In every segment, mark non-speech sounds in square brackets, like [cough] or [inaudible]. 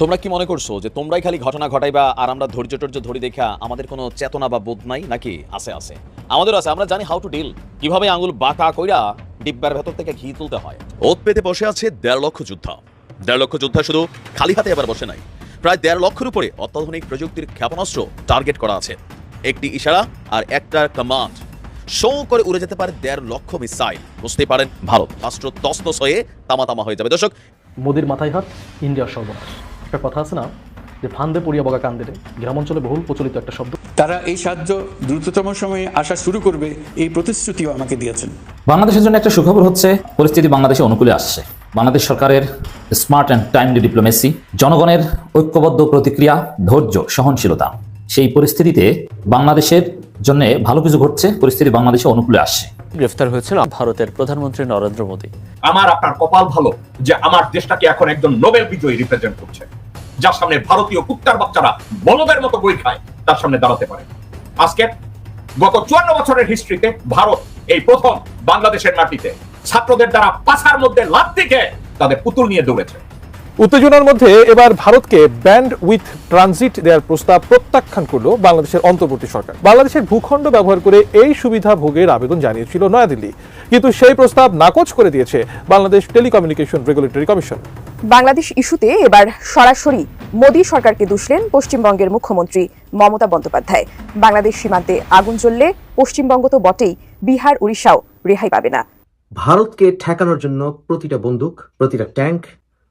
তোমরা কি মনে করছ যে তোমরাই খালি ঘটনা ঘটাইবা আর আমরা ধৈর্য টর্য ধরি দেখা আমাদের কোনো চেতনা বা বোধ নাই নাকি? আছে আছে। আমাদের আছে আমরা জানি হাউ টু ডিল কীভাবে আঙুল বাঁকা কইরা ডিব্বার ভেতর থেকে ঘি তুলতে হয়। ওত পেতে বসে আছে দেড় লক্ষ যোদ্ধা। দেড় লক্ষ যোদ্ধা শুধু খালি হাতে এবার বসে নাই। প্রায় দেড় লক্ষের উপরে অত্যাধুনিক প্রযুক্তির ক্ষেপণাস্ত্র টার্গেট করা আছে। একটি ইশারা আর একটা কমান্ড শো করে উড়ে যেতে পারে দেড় লক্ষ মিসাইল বুঝতেই পারেন ভারত। রাষ্ট্র তস্তস হয়ে তামা তামা হয়ে যাবে। দর্শক মোদির মাথায় হাত ইন্ডিয়ার সর্বনাশ। একটা কথা আছে না যে ফান্দে পড়িয়া বগা কান্দে গ্রাম অঞ্চলে বহুল প্রচলিত একটা শব্দ। তারা এই সাহায্য দ্রুততম সময়ে আসা শুরু করবে এই প্রতিশ্রুতিও আমাকে দিয়েছেন। বাংলাদেশের জন্য একটা সুখবর হচ্ছে পরিস্থিতি বাংলাদেশে অনুকূলে আসছে। বাংলাদেশ সরকারের স্মার্ট অ্যান্ড টাইমলি ডিপ্লোমেসি জনগণের ঐক্যবদ্ধ প্রতিক্রিয়া ধৈর্য সহনশীলতা সেই পরিস্থিতিতে বাংলাদেশের জন্য ভালো কিছু ঘটছে পরিস্থিতি বাংলাদেশে অনুকূলে আসছে। গ্রেফতার হয়েছেন ভারতের প্রধানমন্ত্রী নরেন্দ্র মোদী। আমার আপনার কপাল ভালো যে আমার দেশটাকে এখন একজন নোবেল বিজয়ী রিপ্রেজেন্ট করছে। যার সামনে ভারতীয় কুত্তার বাচ্চারা বলদের মতো বই খায়, তার সামনে দাঁড়াতে পারে। আজকে গত চুয়ান্ন বছরের হিস্ট্রিতে ভারত এই প্রথম বাংলাদেশের মাটিতে ছাত্রদের দ্বারা পাশার মধ্যে লাভ থেকে তাদের পুতুল নিয়ে দৌড়েছে। উত্তেজনার মধ্যে এবার ভারতকে ব্যান্ড উইথ ট্রানজিট দেওয়ার প্রস্তাব প্রত্যাখ্যান করল বাংলাদেশের অন্তর্বর্তী সরকার। বাংলাদেশের ভূখণ্ড ব্যবহার করে এই সুবিধা ভোগের আবেদন জানিয়েছিল নয়াদিল্লি। কিন্তু সেই প্রস্তাব নাকচ করে দিয়েছে Bangladesh telecommunication regulatory commission. Bangladesh ইস্যুতে এবার সরাসরি মোদী সরকারকে দুষলেন পশ্চিমবঙ্গের মুখ্যমন্ত্রী মমতা বন্দ্যোপাধ্যায়। বাংলাদেশ সীমান্তে আগুন জ্বললে পশ্চিমবঙ্গ তো বটেই বিহার উড়িষ্যাও রেহাই পাবে না। ভারতকে ঠেকানোর জন্য প্রতিটা বন্দুক প্রতিটা ট্যাঙ্ক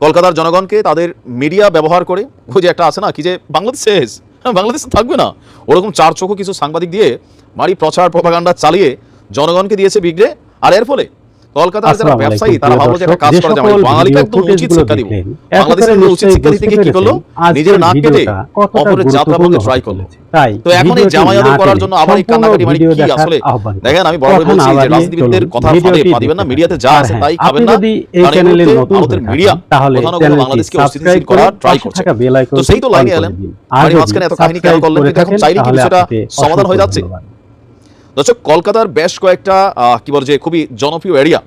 কলকাতার জনগণকে তাদের মিডিয়া ব্যবহার করে ওই যে একটা আছে না কি যে বাংলাদেশ শেষ হ্যাঁ, বাংলাদেশ থাকবে না। ওরকম চার চোখো কিছু সাংবাদিক দিয়ে মারি প্রচার প্রভাগান্ডা চালিয়ে জনগণকে দিয়েছে বিগড়ে আর এর ফলে কলকাতার যারা ব্যবসায়ী তারা ভাবলো যে একটা কাজ করা যাবে বাঙালিকে একদম উচিত শিক্ষা দিব। বাংলাদেশের উচিত শিক্ষা দিতে গিয়ে কি করল? নিজের নাক কেটে অপরের যাত্রা বলতে ট্রাই করল। তো এখন এই জামাই আদর করার জন্য আবার এই কান্নাকাটি মানে কি আসলে দেখেন আমি বড় বলছি যে রাজনীতিবিদদের কথা ফাঁদে পা দিবেন না মিডিয়াতে যা আছে তাই হ্যাঁ, খাবেন না। এই চ্যানেলে নতুন ভারতের মিডিয়া তাহলে কোথাও না কোথাও চ্যানেলটি বাংলাদেশকে অস্থিতিশীল করার ট্রাই করছে। তো সেই তো লাইনে এলেন। আর আর মাঝখানে এত কাহিনী কেন করলেন এখন চাইলে কি তাহলে সমাধান হয়ে যাচ্ছে। দর্শক, কলকাতার বেশ কয়েকটা কি বলে যে, খুবই জনপ্রিয় এরিয়া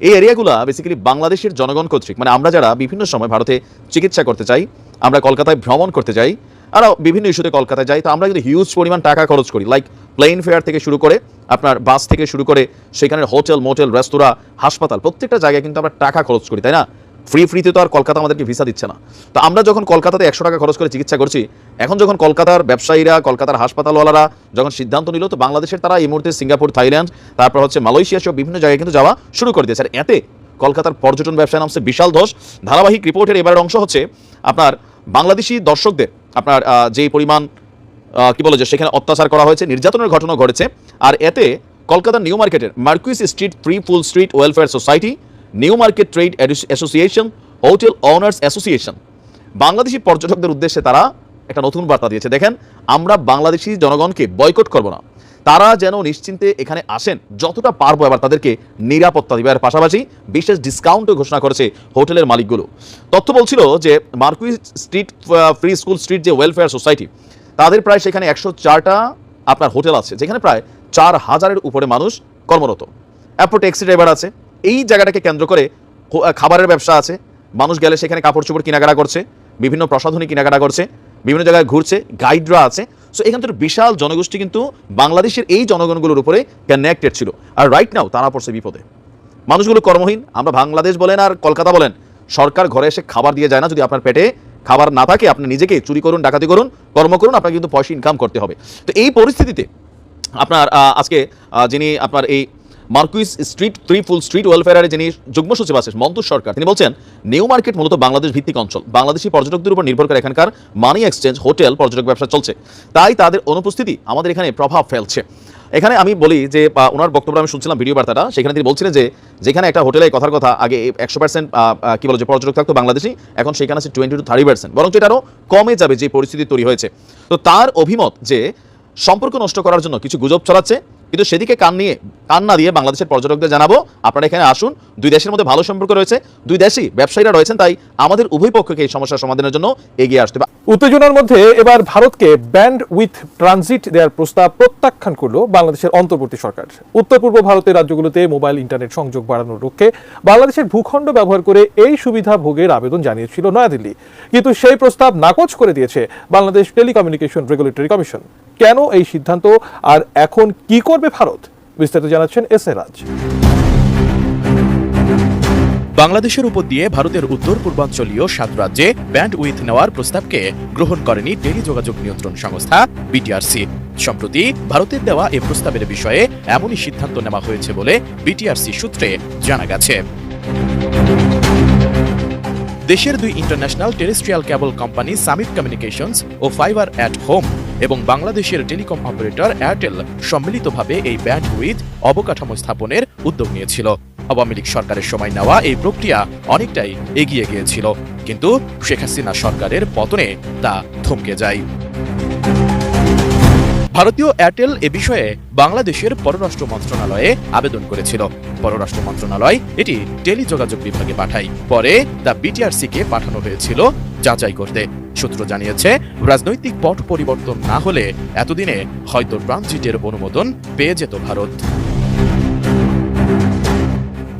এই এরিয়াগুলো বেসিক্যালি বাংলাদেশের জনগণ কর্তৃক মানে আমরা যারা বিভিন্ন সময় ভারতে চিকিৎসা করতে চাই, আমরা কলকাতায় ভ্রমণ করতে যাই আর বিভিন্ন ইস্যুতে কলকাতায় যাই, তো আমরা যদি হিউজ পরিমাণ টাকা খরচ করি লাইক প্লেন ফেয়ার থেকে শুরু করে, আপনার বাস থেকে শুরু করে সেখানে হোটেল মোটেল রেস্তোরাঁ হাসপাতাল, প্রত্যেকটা জায়গায় কিন্তু আমরা টাকা খরচ করি, তাই না? ফ্রি ফ্রিতে তো আর কলকাতা আমাদেরকে ভিসা দিচ্ছে না। তো আমরা যখন কলকাতাতে একশো টাকা খরচ করে চিকিৎসা করছি, এখন যখন কলকাতার ব্যবসায়ীরা, কলকাতার হাসপাতালওয়ালারা যখন সিদ্ধান্ত নিল, তো বাংলাদেশের তারা এই মুহূর্তে সিঙ্গাপুর, থাইল্যান্ড, তারপর হচ্ছে মালয়েশিয়া সহ বিভিন্ন জায়গায় কিন্তু যাওয়া শুরু করে দিয়েছে। আর এতে কলকাতার পর্যটন ব্যবসায় নামছে বিশাল ধস ধারাবাহিক রিপোর্টের এবারের অংশ হচ্ছে আপনার বাংলাদেশি দর্শকদের, আপনার যেই পরিমাণ কি বলে যে সেখানে অত্যাচার করা হয়েছে, নির্যাতনের ঘটনা ঘটেছে। আর এতে কলকাতার নিউ মার্কেটের মার্কুইস স্ট্রিট ফ্রি ফুল street welfare society new market trade association hotel owners association Bangladeshi পর্যটকদের উদ্দেশ্যে তারা একটা নতুন বার্তা দিয়েছে। দেখেন, আমরা বাংলাদেশি জনগণকে বয়কট করব না। তারা যেন নিশ্চিন্তে এখানে আসেন, যতটা পারব এবার তাদেরকে নিরাপত্তা দিবে। আর পাশাপাশি বিশেষ ডিসকাউন্টও ঘোষণা করেছে হোটেলের মালিকগুলো। তথ্য বলছিল যে Marquis street free school street যে ওয়েলফেয়ার সোসাইটি তাদের প্রায় সেখানে একশো চারটা আপনার হোটেল আছে, যেখানে প্রায় চার হাজারের উপরে মানুষ কর্মরত। এরপর ট্যাক্সি ড্রাইভার আছে এই জায়গাটাকে কেন্দ্র করে খাবারের ব্যবসা আছে। মানুষ গেলে সেখানে কাপড় চোপড় কেনাকাটা করছে, বিভিন্ন প্রসাধনী কেনাকাটা করছে, বিভিন্ন জায়গায় ঘুরছে গাইডরা আছে। সো এখান থেকে বিশাল জনগোষ্ঠী কিন্তু বাংলাদেশের এই জনগণগুলোর উপরে কানেক্টেড ছিল। আর রাইট নাও তারা পড়ছে বিপদে। মানুষগুলো কর্মহীন, আমরা বাংলাদেশ বলেন আর কলকাতা বলেন, সরকার ঘরে এসে খাবার দিয়ে যায় না। যদি আপনার পেটে খাবার না থাকে, আপনি নিজেকে চুরি করুন, ডাকাতি করুন, কর্ম করুন, আপনাকে কিন্তু পয়সা ইনকাম করতে হবে। তো এই পরিস্থিতিতে আপনার আজকে যিনি আপনার এই মার্কুইস স্ট্রিট থ্রি ফুল স্ট্রিট, ওয়েলফেয়ারের যিনি যুগ্ম সচিব আছেন মন্তুর সরকার, তিনি বলছেন, নিউ মার্কেট মূলত বাংলাদেশ ভিত্তিক অঞ্চল। বাংলাদেশি পর্যটকদের উপর নির্ভর করে এখানকার মানি এক্সচেঞ্জ, হোটেল, পর্যটক ব্যবসা চলছে। তাই তাদের অনুপস্থিতি আমাদের এখানে প্রভাব ফেলছে। এখানে আমি বলি যে ওনার বক্তব্য আমি শুনছিলাম ভিডিও বার্তাটা, সেখানে তিনি বলছিলেন যে, যেখানে একটা হোটেলে কথার কথা আগে একশো পার্সেন্ট কি বলে যে পর্যটক থাকতো বাংলাদেশি, এখন সেখানে আছে টোয়েন্টি টু থার্টি পার্সেন্ট বরং এটা আরও কমে যাবে যে পরিস্থিতি তৈরি হয়েছে। তো তার অভিমত যে, সম্পর্ক নষ্ট করার জন্য কিছু গুজব ছড়াচ্ছে কিন্তু সেদিকে কান নিয়ে, কান না দিয়ে বাংলাদেশের পর্যটকদের জানাব। আপনারা এখানে আসুন। দুই দেশের মধ্যে ভালো সম্পর্ক রয়েছে। দুই দেশই ব্যবসায়ীরা রয়েছেন, তাই আমাদের উভয় পক্ষকে এই সমস্যার সমাধানের জন্য এগিয়ে আসতে উত্তেজনার মধ্যে এবার ভারতকে ব্যান্ড উইথ ট্রানজিট দেওয়ার প্রস্তাব প্রত্যাখ্যান করল বাংলাদেশের অন্তর্বর্তী সরকার। উত্তর পূর্ব ভারতের রাজ্যগুলোতে মোবাইল ইন্টারনেট সংযোগ বাড়ানোর লক্ষ্যে বাংলাদেশের ভূখণ্ড ব্যবহার করে এই সুবিধা ভোগের আবেদন জানিয়েছিল নয়াদিল্লি। কিন্তু সেই প্রস্তাব নাকচ করে দিয়েছে বাংলাদেশ টেলিকমিউনিকেশন রেগুলেটরি কমিশন কেন এই সিদ্ধান্ত? আর এখন কি করবে ভারত? বিস্তারিত জানাচ্ছেন এস এ রাজ। বাংলাদেশের উপর দিয়ে ভারতের উত্তর পূর্বাঞ্চলীয় সাত রাজ্যে ব্যান্ড উইথ নেওয়ার প্রস্তাবকে গ্রহণ করেনি টেলিযোগাযোগ নিয়ন্ত্রণ সংস্থা বিটিআরসি। সম্প্রতি ভারতের দেওয়া এ প্রস্তাবের বিষয়ে এমনই সিদ্ধান্ত নেওয়া হয়েছে বলে বিটিআরসি সূত্রে জানা গেছে। দেশের দুই international terrestrial cable company Summit communications O fibre at home এবং বাংলাদেশের টেলিকম অপারেটর এয়ারটেল সম্মিলিতভাবে এই ব্যান্ড উইথ অবকাঠামো স্থাপনের উদ্যোগ নিয়েছিল। আওয়ামী লীগ সরকারের সময় নেওয়া এই প্রক্রিয়া অনেকটাই এগিয়ে গিয়েছিল। কিন্তু শেখ হাসিনা সরকারের পতনে তা থমকে যায়। ভারতীয় এয়ারটেল এ বিষয়ে বাংলাদেশের পররাষ্ট্র মন্ত্রণালয়ে আবেদন করেছিল। পররাষ্ট্র মন্ত্রণালয় এটি টেলিযোগাযোগ বিভাগে পাঠায়। পরে তা বিটিআরসি কে পাঠানো হয়েছিল যাচাই করতে। সূত্র জানিয়েছে, রাজনৈতিক পট পরিবর্তন না হলে এতদিনে হয়তো ট্রানজিটের অনুমোদন পেয়ে যেত ভারত।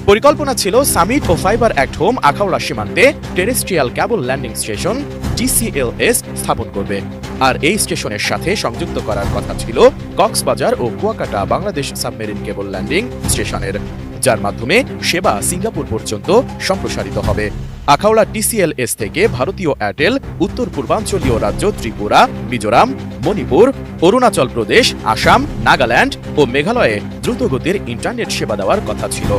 পরিকল্পনা ছিল সামিট ও ফাইবার অ্যাক্ট হোম আখাউড়া সীমান্তে terrestrial cable landing station TCLS স্থাপন করবে। আর এই স্টেশনের সাথে সংযুক্ত করার কথা ছিল কক্সবাজার ও Kuakata Bangladesh submarine cable landing স্টেশনের, যার মাধ্যমে সেবা সিঙ্গাপুর পর্যন্ত সম্প্রসারিত হবে। আখাউড়া টিসিএলএস থেকে ভারতীয় এয়ারটেল, উত্তর পূর্বাঞ্চলীয় রাজ্য ত্রিপুরা, মিজোরাম, মণিপুর, অরুণাচল প্রদেশ, আসাম, নাগাল্যান্ড ও মেঘালয়ে দ্রুতগতির ইন্টারনেট সেবা দেওয়ার কথা ছিল।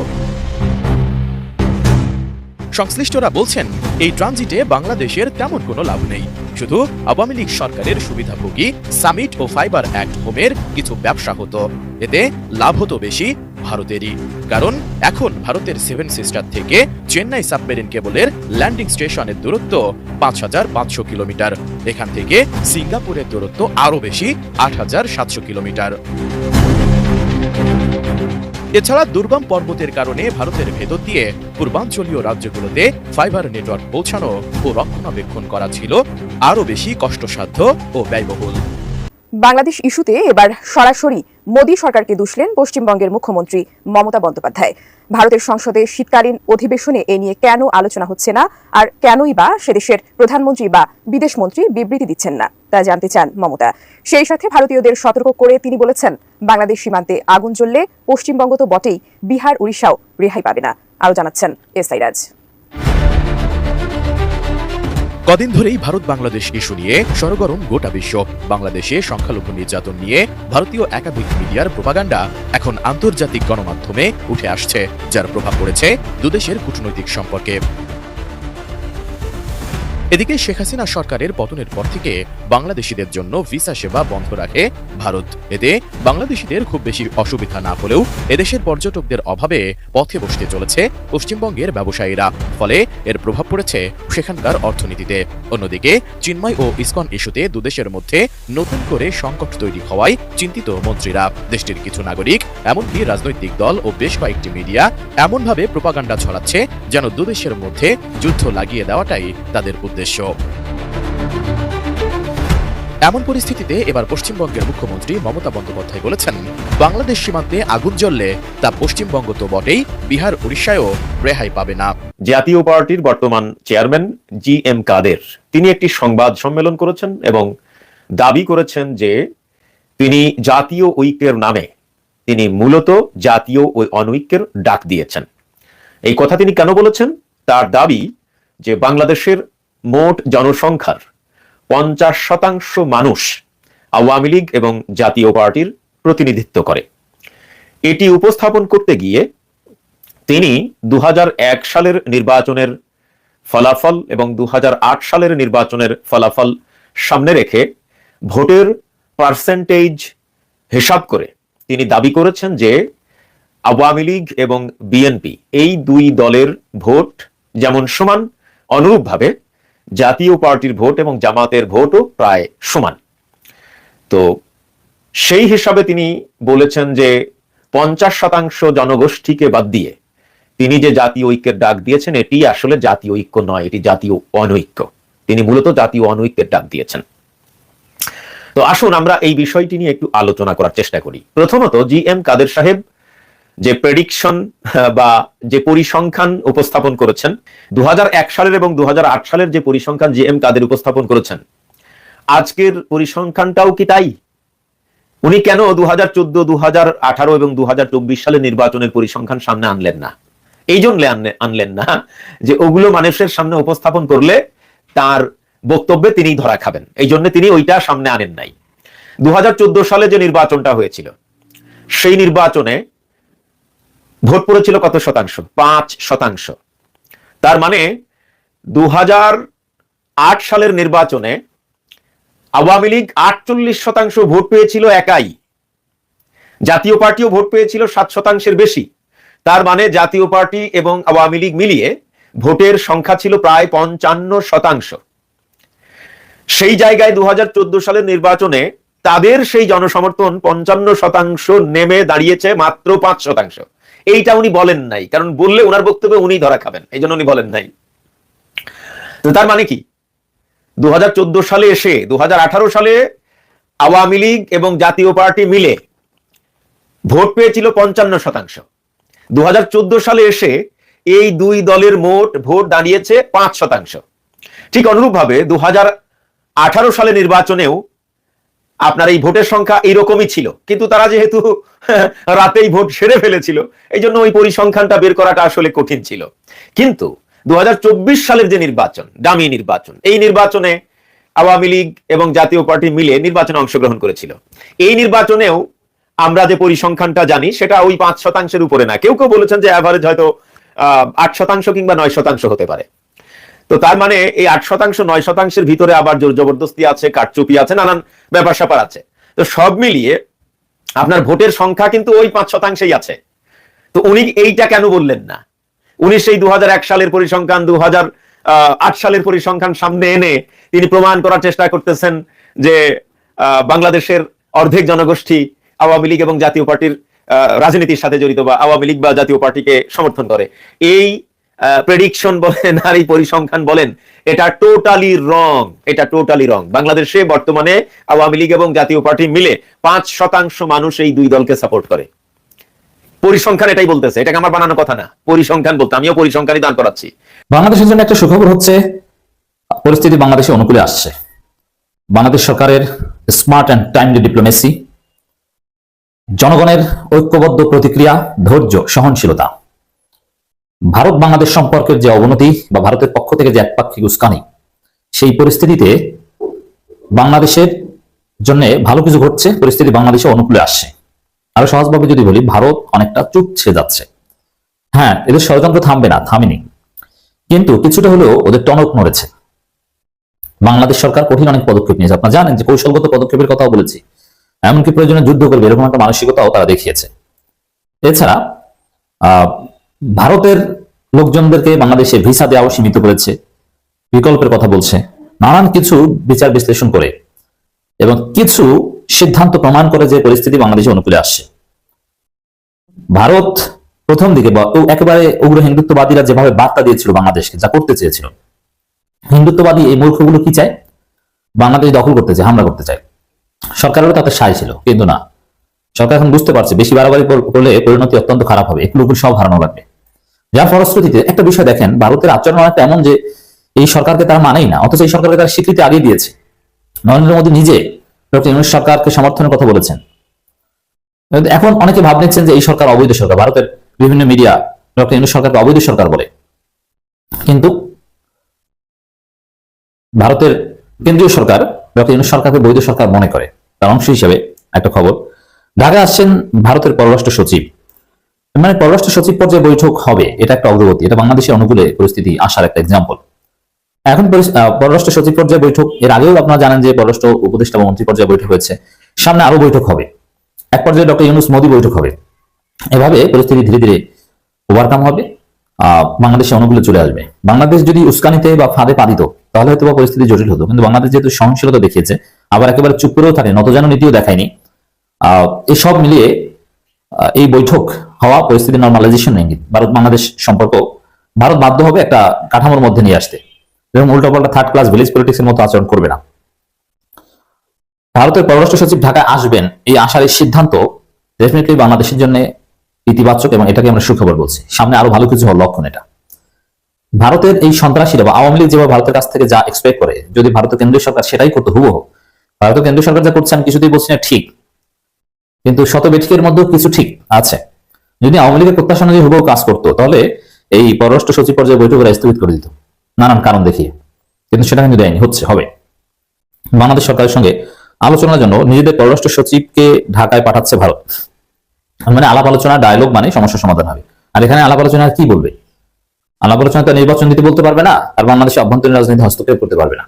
সংশ্লিষ্টরা বলছেন, এই ট্রানজিটে বাংলাদেশের তেমন কোনো লাভ নেই। শুধু আওয়ামী লীগ সরকারের সুবিধাভোগী সামিট ও ফাইবার অ্যাক্ট হোমের কিছু ব্যবসা হতো। এতে লাভ হতো বেশি ভারতেরই। কারণ এখন ভারতের সেভেন সিস্টার থেকে চেন্নাই সাবমেরিন কেবলের ল্যান্ডিং স্টেশনের দূরত্ব পাঁচ হাজার পাঁচশো কিলোমিটার। এখান থেকে সিঙ্গাপুরের দূরত্ব আরও বেশি, আট হাজার সাতশো কিলোমিটার। এছাড়া দুর্গম পর্বতের কারণে ভারতের ভেতর দিয়ে পূর্বাঞ্চলীয় রাজ্যগুলোতে ফাইবার নেটওয়ার্ক পৌঁছানো ও রক্ষণাবেক্ষণ করা ছিল আরও বেশি কষ্টসাধ্য ও ব্যয়বহুল। বাংলাদেশ ইস্যুতে এবার সরাসরি মোদী সরকারকে দুষলেন পশ্চিমবঙ্গের মুখ্যমন্ত্রী মমতা বন্দ্যোপাধ্যায়। ভারতের সংসদে শীতকালীন অধিবেশনে এ নিয়ে কেন আলোচনা হচ্ছে না? আর কেনই বা সেদেশের প্রধানমন্ত্রী বা বিদেশমন্ত্রী বিবৃতি দিচ্ছেন না, তা জানতে চান মমতা। সেই সাথে ভারতীয়দের সতর্ক করে তিনি বলেছেন বাংলাদেশ সীমান্তে আগুন জ্বললে পশ্চিমবঙ্গ তো বটেই, বিহার, উড়িষ্যাও রেহাই পাবে না, আরও জানাচ্ছেন এস রাজ। কদিন ধরেই ভারত বাংলাদেশ ইস্যু নিয়ে সরগরম গোটা বিশ্ব। বাংলাদেশে সংখ্যালঘু নির্যাতন নিয়ে ভারতীয় একাধিক মিডিয়ার প্রোপাগান্ডা এখন আন্তর্জাতিক গণমাধ্যমে উঠে আসছে, যার প্রভাব পড়েছে দুদেশের কূটনৈতিক সম্পর্কে। এদিকে শেখ হাসিনা সরকারের পতনের পর থেকে বাংলাদেশিদের জন্য ভিসা সেবা বন্ধ রাখে ভারত। এতে বাংলাদেশিদের খুব বেশি অসুবিধা না হলেও এদেশের পর্যটকদের অভাবে পথে বসতে চলেছে পশ্চিমবঙ্গের ব্যবসায়ীরা। ফলে এর প্রভাব পড়েছে সেখানকার অর্থনীতিতে। অন্যদিকে চিন্ময় ও ইসকন ইস্যুতে দুদেশের মধ্যে নতুন করে সংকট তৈরি হওয়ায় চিন্তিত মন্ত্রীরা। দেশটির কিছু নাগরিক, এমনকি রাজনৈতিক দল ও বেশ কয়েকটি মিডিয়া এমনভাবে প্রোপাগান্ডা ছড়াচ্ছে যেন দুদেশের মধ্যে যুদ্ধ লাগিয়ে দেওয়াটাই তাদের উদ্দেশ্য। এমন পরিস্থিতিতে এবার পশ্চিমবঙ্গের মুখ্যমন্ত্রী মমতা বন্দ্যোপাধ্যায় বলেছেন, বাংলাদেশ সীমান্তে আগুন জ্বললে তা পশ্চিমবঙ্গ তো বটেই, বিহার উড়িষ্যায়ও রেহাই পাবে না। জাতীয় পার্টির বর্তমান চেয়ারম্যান জি এম কাদের, তিনি একটি সংবাদ সম্মেলন করেছেন এবং দাবি করেছেন যে তিনি জাতীয় ঐক্যের নামে তিনি মূলত জাতীয় ওই অনৈক্যের ডাক দিয়েছেন। এই কথা তিনি কেন বলেছেন? তার দাবি যে বাংলাদেশের মোট জনসংখ্যার পঞ্চাশ শতাংশ মানুষ আওয়ামী লীগ এবং জাতীয় পার্টির প্রতিনিধিত্ব করে। এটি উপস্থাপন করতে গিয়ে তিনি দু হাজার এক সালের নির্বাচনের ফলাফল এবং দু হাজার আট সালের নির্বাচনের ফলাফল সামনে রেখে ভোটের পার্সেন্টেজ হিসাব করে তিনি দাবি করেছেন যে আওয়ামী লীগ এবং বিএনপি এই দুই দলের ভোট যেমন সমান, অনুরূপভাবে জাতীয় পার্টির ভোট এবং জামাতের ভোটও প্রায় সমান। তো সেই হিসাবে তিনি বলেছেন যে পঞ্চাশ শতাংশ জনগোষ্ঠীকে বাদ দিয়ে তিনি যে জাতীয় ঐক্যের ডাক দিয়েছেন, এটি আসলে জাতীয় ঐক্য নয়, এটি জাতীয় অনৈক্য। তিনি মূলত জাতীয় অনৈক্যের ডাক দিয়েছেন। তো আসুন আমরা এই বিষয়টি নিয়ে একটু আলোচনা করার চেষ্টা করি। প্রথমত জি এম কাদের সাহেব যে প্রেডিকশন বা যে পরিসংখ্যান উপস্থাপন করেছেন দু হাজার এক সালের এবং দু হাজার আট সালের যে পরিসংখ্যান জি এম কাদের উপস্থাপন করেছেন, আজকের পরিসংখ্যানটাও কি তাই? উনি কেন দু হাজার চোদ্দ দু হাজার আঠারো এবং দু হাজার চব্বিশ নির্বাচনের পরিসংখ্যান সামনে আনলেন না? এই জন্য আনলেন না যে ওগুলো মানুষের সামনে উপস্থাপন করলে তার বক্তব্যে তিনি ধরা খাবেন। এই জন্য তিনি ওইটা সামনে আনেন নাই। দু হাজার চোদ্দ সালে যে নির্বাচনটা হয়েছিল, সেই নির্বাচনে ভোট পড়েছিল কত শতাংশ? পাঁচ শতাংশ। তার মানে দু সালের নির্বাচনে আওয়ামী লীগ আটচল্লিশ শতাংশ ভোট পেয়েছিল একাই। জাতীয় পার্টিও ভোট পেয়েছিল সাত শতাংশের বেশি। তার মানে জাতীয় পার্টি এবং আওয়ামী লীগ মিলিয়ে ভোটের সংখ্যা ছিল প্রায় পঞ্চান্ন শতাংশ। সেই জায়গায় দু হাজার চোদ্দ সালের নির্বাচনে তাদের সেই জনসমর্থন পঞ্চান্ন শতাংশ নেমে দাঁড়িয়েছে মাত্র পাঁচ শতাংশ। এইটা উনি বলেন নাই। কারণ বললে ওনার বক্তব্যে উনি ধরা খাবেন। এই জন্য উনি বলেন নাই। তার মানে কি? দু হাজার চোদ্দ সালে এসে দু হাজার আঠারো সালে আওয়ামী লীগ এবং জাতীয় পার্টি মিলে ভোট পেয়েছিল পঞ্চান্ন শতাংশ। দু হাজার চোদ্দ সালে এসে এই দুই দলের মোট ভোট দাঁড়িয়েছে পাঁচ শতাংশ। ঠিক অনুরূপভাবে দু সালে নির্বাচনেও আপনার এই ভোটের সংখ্যা এইরকমই ছিল। কিন্তু তারা যেহেতু [laughs] রাতেই ভোট সেরে ফেলেছিল এই জন্য ওই পরিসংখ্যানটা বের করাটা আসলে কঠিন ছিল। কিন্তু দু সালের যে নির্বাচন দামি নির্বাচন এই নির্বাচনে আওয়ামী লীগ এবং জাতীয় পার্টি মিলে নির্বাচনে অংশগ্রহণ করেছিল। এই নির্বাচনেও আমরা যে পরিসংখ্যানটা জানি সেটা ওই পাঁচ শতাংশের উপরে না। কেউ কেউ বলেছেন যে অ্যাভারেজ হয়তো আহ, আট শতাংশ কিংবা নয় শতাংশ হতে পারে। তো তার মানে এই আট শতাংশ, নয় শতাংশের ভিতরে আবার জোর জবরদস্তি আছে, কারচুপি আছে, নানান ব্যাপার স্যাপার আছে। তো সব মিলিয়ে আপনার ভোটের সংখ্যা কিন্তু ওই পাঁচ শতাংশেই আছে। তো উনি এইটা কেন বললেন না? উনি সেই দু সালের পরিসংখ্যান দু আট সালের পরিসংখ্যান সামনে এনে তিনি প্রমাণ করার চেষ্টা করতেছেন যে বাংলাদেশের অর্ধেক জনগোষ্ঠী আওয়ামী লীগ এবং জাতীয় পার্টির রাজনীতির সাথে জড়িত বা আওয়ামী লীগ বা জাতীয় পার্টিকে সমর্থন করে। এই প্রেডিকশন বলেন আর এই পরিসংখ্যান বলেন, এটা টোটালি রং এটা টোটালি রং বাংলাদেশে বর্তমানে আওয়ামী লীগ এবং জাতীয় পার্টি মিলে পাঁচ শতাংশ মানুষ এই দুই দলকে সাপোর্ট করে। পরিসংখ্যান এটাই বলতেছে, এটাকে আমার বানানো কথা না। পরিসংখ্যান বলতে, আমিও পরিসংখ্যানই দান করাচ্ছি। বাংলাদেশের জন্য একটা সুখবর হচ্ছে, পরিস্থিতি বাংলাদেশে অনুকূলে আসছে। বাংলাদেশ সরকারের স্মার্ট অ্যান্ড টাইমলি ডিপ্লোমেসি জনগণের ঐক্যবদ্ধ প্রতিক্রিয়া, ধৈর্য, সহনশীলতা। ভারত বাংলাদেশ সম্পর্কের যে অবনতি বা ভারতের পক্ষ থেকে যে একপাক্ষিক উস্কানি, সেই পরিস্থিতিতে বাংলাদেশের জন্য ভালো কিছু ঘটছে, পরিস্থিতি বাংলাদেশে অনুকূলে আসছে। আরও সহজভাবে যদি বলি, ভারত অনেকটা চুপছে যাচ্ছে। হ্যাঁ এদের ষড়যন্ত্র থামবে না, থামেনি। কিন্তু কিছুটা হলেও ওদের টনক নড়েছে। বাংলাদেশ সরকার কঠিন অনেক পদক্ষেপ নিয়েছে। আপনারা জানেন যে কৌশলগত পদক্ষেপের কথাও বলেছি। এমনকি প্রয়োজনে যুদ্ধ করবে, এরকম একটা মানসিকতাও তারা দেখিয়েছে। এছাড়া ভারতের লোকজনদেরকে বাংলাদেশে ভিসা দেওয়াও সীমিত করেছে। বিকল্পের কথা বলছে। নানান কিছু বিচার বিশ্লেষণ করে এবং কিছু সিদ্ধান্ত প্রমাণ করে যে পরিস্থিতি বাংলাদেশে অনুকূলে আসছে। ভারত প্রথম দিকে একেবারে উগ্র হিন্দুত্ববাদীরা যেভাবে বার্তা দিয়েছিল বাংলাদেশকে, যা করতে চেয়েছিল। হিন্দুত্ববাদী এই মূর্খগুলো কি চায়? বাংলাদেশ দখল করতে চায়, হামলা করতে চায়। সরকারেরও তাতে সায় ছিল, কিন্তু না। সরকার এখন বুঝতে পারছে, বেশি বাড়াবাড়ি কর- করলে পরিণতি অত্যন্ত খারাপ হবে। এগুলো সব হারানো লাগবে। যার ফলশ্রুতিতে একটা বিষয় দেখেন, ভারতের আচরণ অনেকটা এমন যে এই সরকারকে তারা মানেই না, অথচ এই সরকারকে তারা স্বীকৃতি আগে দিয়েছে। নরেন্দ্র মোদী নিজে ডক্টর ইউনুস সরকারকে সমর্থনের কথা বলেছেন। এখন অনেকে ভাব নিচ্ছেন যে এই সরকার অবৈধ সরকার, ভারতের বিভিন্ন মিডিয়া ডক্টর ইউনুস সরকারকে অবৈধ সরকার বলে। কিন্তু ভারতের কেন্দ্রীয় সরকার ডক্টর ইউনুস সরকারকে বৈধ সরকার মনে করে। তার অংশ হিসেবে একটা খবর, ঢাকায় আসছেন ভারতের পররাষ্ট্র সচিব। মানে পররাষ্ট্র সচিব পর্যায়ে বৈঠক হবে এটা একটা অগ্রগতি। এটা বাংলাদেশের অনুকূলে পরিস্থিতি আসার একটা এক্সাম্পল এখন পররাষ্ট্র সচিব পর্যায়ে বৈঠক এর আগেও আপনারা জানেন যে পররাষ্ট্র উপদেষ্টা মন্ত্রী পর্যায়ে বৈঠক হয়েছে। সামনে আরও বৈঠক হবে। এক পর্যায়ে ডক্টর ইউনুস মোদী বৈঠক হবে। এভাবে পরিস্থিতি ধীরে ধীরে ওভারকাম হবে বাংলাদেশে অনুকূলে চলে আসবে। বাংলাদেশ যদি উস্কানিতে বা ফাঁদে পা দিত তাহলে হয়তো বা পরিস্থিতি জটিল হতো। কিন্তু বাংলাদেশ যেহেতু সহনশীলতা দেখিয়েছে আবার একেবারে চুপ করেও থাকে নতজানো নীতিও দেখায়নি। আহ, এসব মিলিয়ে এই বৈঠক হওয়া, পরিস্থিতি নর্মালাইজেশন ইঙ্গিত ভারত বাংলাদেশ সম্পর্ক, ভারত বাধ্য হবে একটা কাঠামোর মধ্যে নিয়ে আসতে। এবং উল্টোপাল্টা থার্ড ক্লাস ভিলেজ পলিটিক্স এর মতো আচরণ করবে না। ভারতের পররাষ্ট্র সচিব ঢাকায় আসবেন এই আসার এই সিদ্ধান্ত ডেফিনেটলি বাংলাদেশের জন্য ইতিবাচক এবং এটাকে আমরা সুখবর বলছি। সামনে আরও ভালো কিছু হওয়ার লক্ষণ এটা। ভারতের এই সন্ত্রাসীরা বা আওয়ামী লীগ যেভাবে ভারতের কাছ থেকে যা এক্সপেক্ট করে, যদি ভারতের কেন্দ্রীয় সরকার সেটাই করতো হুবহু, ভারতের কেন্দ্রীয় সরকার যা করছে আমি কিছুতেই বলছি না ঠিক। কিন্তু শত বেঠিকের মধ্যেও কিছু ঠিক আছে। যদি আওয়ামী লীগের প্রত্যাশা অনুযায়ী হুবহু কাজ করতো, তাহলে এই পররাষ্ট্র সচিব পর্যায়ে বৈঠক ওরা স্থগিত করে দিত। নানান কারণ দেখিয়ে। কিন্তু সেটা কিন্তু দেয়নি, হচ্ছে, হবে। বাংলাদেশ সরকারের সঙ্গে আলোচনার জন্য নিজেদের পররাষ্ট্র সচিবকে ঢাকায় পাঠাচ্ছে ভারত। মানে আলাপ আলোচনা ডায়লগ মানে সমস্যার সমাধান হবে। আর এখানে আলাপ আলোচনা কি বলবে? আলাপ আলোচনা তো নির্বাচন নীতি বলতে পারবে না, আর বাংলাদেশে অভ্যন্তরীণ রাজনীতি হস্তক্ষেপ করতে পারবে না।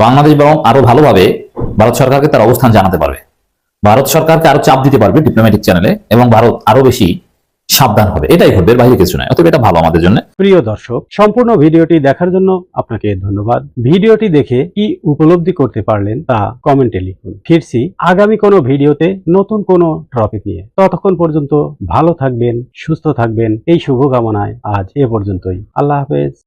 বাংলাদেশ বরং আরও ভালোভাবে ভারত সরকারকে তার অবস্থান জানাতে পারবে। ভারত সরকারকে আরও চাপ দিতে পারবে ডিপ্লোম্যাটিক চ্যানেলে এবং ভারত আরও বেশি সাবধান হবে। এটাই ঘটবে এর বাইরে কিছু নয়। অতএব এটা ভালো আমাদের জন্য। প্রিয় দর্শক, সম্পূর্ণ ভিডিওটি দেখার জন্য আপনাকে ধন্যবাদ। ভিডিওটি দেখে কি উপলব্ধি করতে পারলেন তা কমেন্টে লিখুন। ফিরছি আগামী কোনো ভিডিওতে নতুন কোনো টপিক নিয়ে। ততক্ষণ পর্যন্ত ভালো থাকবেন, সুস্থ থাকবেন। এই শুভকামনায় আজ এ পর্যন্তই। আল্লাহ হাফেজ।